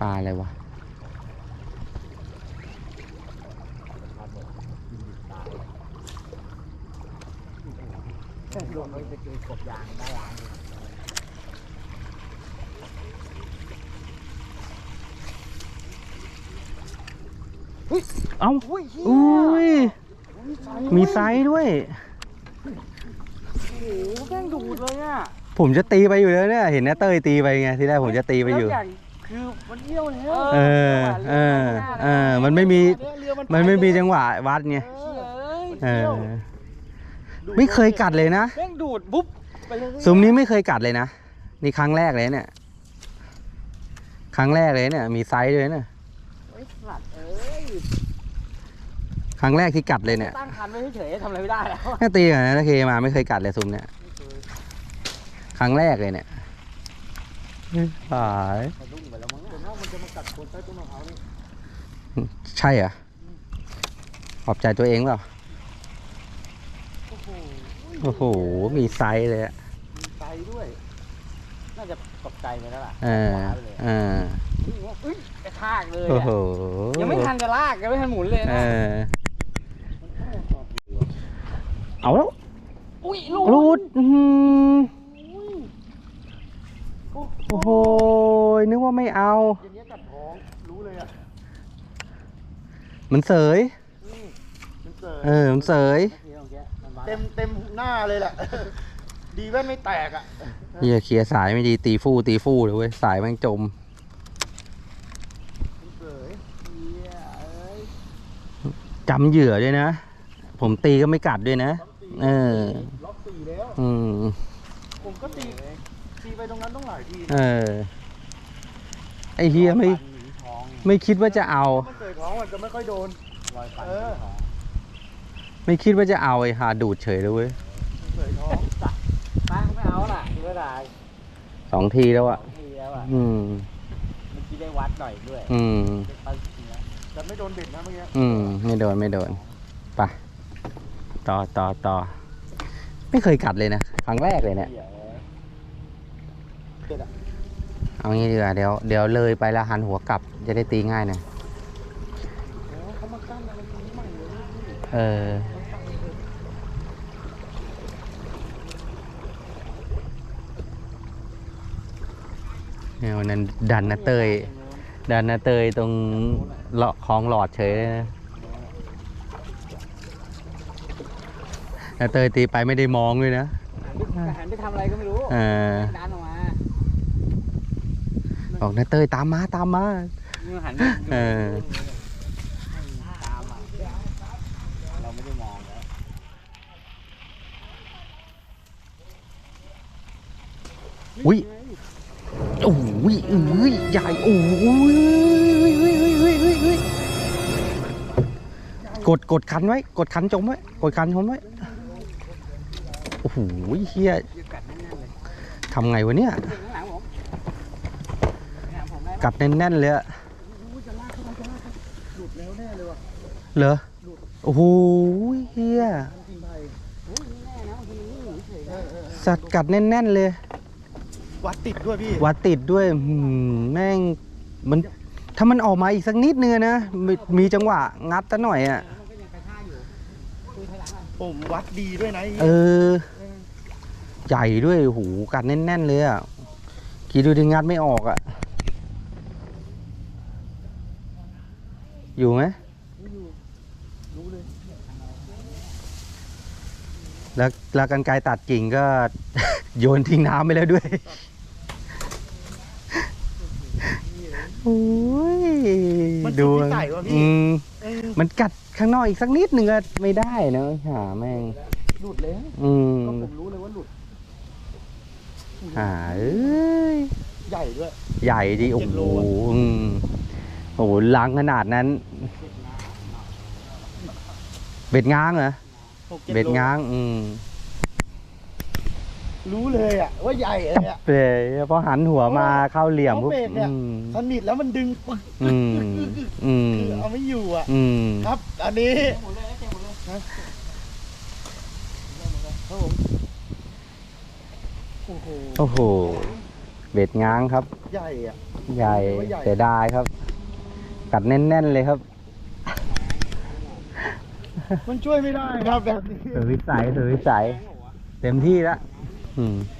ปลาอะไรวะรวมไปจะเจอกบยางได้ล้านเอ้าอุ้ยเหี้ยอุ้ย มีไซส์ด้วย โอ้โหแม่งดูดเลยอะ ผมจะตีไปอยู่แล้วเนี่ย เห็นนะเต้ยตีไปไง ที่แรกผมจะตีไปอยู่ แล้วาง คือมันเยี่ยวแล้วเออเออเออมันไม่มีมันไม่มีจังหวะวัดไงเชี่ยเอเอ้ยอไม่เคยกัดเลยนะแม่งดูดปุ๊บไปเลยซุ้มนี้ไม่เคยกัดเลยนะนี่ครั้งแรกเลยเนี่ย ครั้งแรกเลยเนี่ย มีไซส์ด้วยเนี่ยไอ้สัตว์เอ้ยครั้งแรกที่กัดเลยเนี่ยตั้งคันไว้เฉยๆทำอะไรไม่ได้แล้วแค่ตีกันนะเคมาไม่เคยกัดเลยซุ้มเนี่ย ครั้งแรกเลยเนี่ย หายสะดุ้งไปแล้วมั้งเนี่ยมันจะมากัดคนใต้ต้นมะพร้าวนี่ใช่เหรอขอบใจตัวเองเปล่าโอ้โหโอ้โหมีไซส์เลยอะมีไตด้วย น่าจะตกใจไปแล้วล่ะเออขวาไปเลยเออเฮ้ยกระชากเลยโอ้อะโหยังไม่ทันจะลากยังไม่ทันหมุนเลยเอนะอเอาแล้วอุ้ยลูรูดอื้อหือ โอ้โอ้โหนึกว่าไม่เอา อย่างเงี้ยกัดท้องรู้เลยอะมันเสยมันเกิดเออ มันเสยเต็เต็มมเต็มหน้าเลยแหละ ดีแว่นไม่แตกอะเฮียเคลียร์สายไม่ดีตีฟู่ตีฟู่เลยเว้ยสายแม่งจมมันเกิดจำเหยื่อด้วยนะ ผมตีก็ไม่กัดด้วยนะ เออ ล็อกสี่แล้ว อืม ผมก็ตี ตีไปตรงนั้นต้องหลายทีเออ ไอเฮียไม่ท้องไม่คิดว่าจะเอา มันเกิดท้องมันจะไม่ค่อยโดนรอยฟันเออท้องไม่คิดว่าจะเอาไอหาดูดเฉยเลยเว้ยมันเกิดท้องป้าไม่เอาล่ะดูไม่ได้สองทีแล้วสออะงทีแล้วอะอืมเมื่อกี้ได้วัดหน่อยด้วย อืมได้ไปจริงนะแต่ไม่โดนเบ็ดนะเมื่อกี้อืมไม่โดนไม่โดนไปต่อต่อต่อไม่เคยกัดเลยนะ ครั้งแรกเลยเนี่ย เหี้ยเบ็ดอะเอางี้ดีกว่าเดี๋ยวเดี๋ยวเลยไปแล้วหันหัวกลับจะได้ตีง่ายหน่อยโอ้เขามากั้นอะไรตรงนี้ใหม่เลยเออเนี่ยวันนั้นดันนะเตย ดันนะเตยตรงเลาะคลองหลอดเฉยเลยนะนะเตยตีไปไม่ได้มองเลยนะหันไปทำอะไรก็ไม่รู้เออดันออกมา บอกนะเตยตามมาตามมามึงหันเออ ตามอะเราไม่ได้มองแล้วอุ้ยโอ้ยอุ้ยใหญ่โอ้ยกดกดคันไว้ กดคันจมไว้ กดคันจมไว้ โอ้โหเฮียยืดกัดแน่นๆเลยทำไงวะเนี่ยถึงข้างห ลังผมข้างหลังผมได้ไหมกัดแน่นๆเลยอะหลุดแล้วแน่เลยว่ะเหรอโอ้โหเฮียจริงไปโอ้ยไม่แน่นะบางทีมันไม่หนีเฉยเอนะอเออเออสัตว์กัดแน่นๆเลย วัดติดด้วยพี่วัดติดด้วยหืมแม่งมันถ้ามันออกมาอีกสักนิดนึงอะนะมีมีจังหวะงัดซะหน่อยอะมันก็ยังกระชากอยู่คุยถอยหลังอะ ผมวัดดีด้วยนะไอ้เออ ใหญ่ด้วยโอ้โหูกัดแน่น ๆ เลยอะคิดดูดิงัดไม่ออกอะ อยู่ไหมรู้เลยแล้วแล้วกันไกรตัดกิ่งก็ โยนทิ้งน้ำไปแล้วด้วย โอ้ยมันดูสุดที่ใส่วะพี่ อืมเออมันกัดข้างนอกอีกสักนิดหนึ่งก็ไม่ได้นะหาแม่ง หลุดแล้วอืมก็ผมรู้เลยว่าหลุด หาเอ้ย ใหญ่ด้วย ใหญ่ดิโอ้เจ็ดโหโลอะ อืม โอ้โหลังขนาดนั้น เบ็ดง้างเหรอหกจ็เบ็ดโลง้าง อืมรู้เลยอะว่าใหญ่เลยอะ เปยพอหันหัวมาเข้าเหลี่ยมเพปุ๊บราะเบ็ดเนี่ย อืมสนิทแล้วมันดึงปึ๊กอืมอืมคือเอาไม่อยู่อะ อืมครับ อันนี้หมดเลยเต็มหมดเลยครับผมโอ้โหโอ้โห เบ็ดง้างครับ ใหญ่อะอใหญ่เสียดายครับ กัดแน่นๆเลยครับ มันช่วยไม่ได้ครับแบบนี้สุดวิสัยสุดวิสัย เต็มที่แล้วอืมเ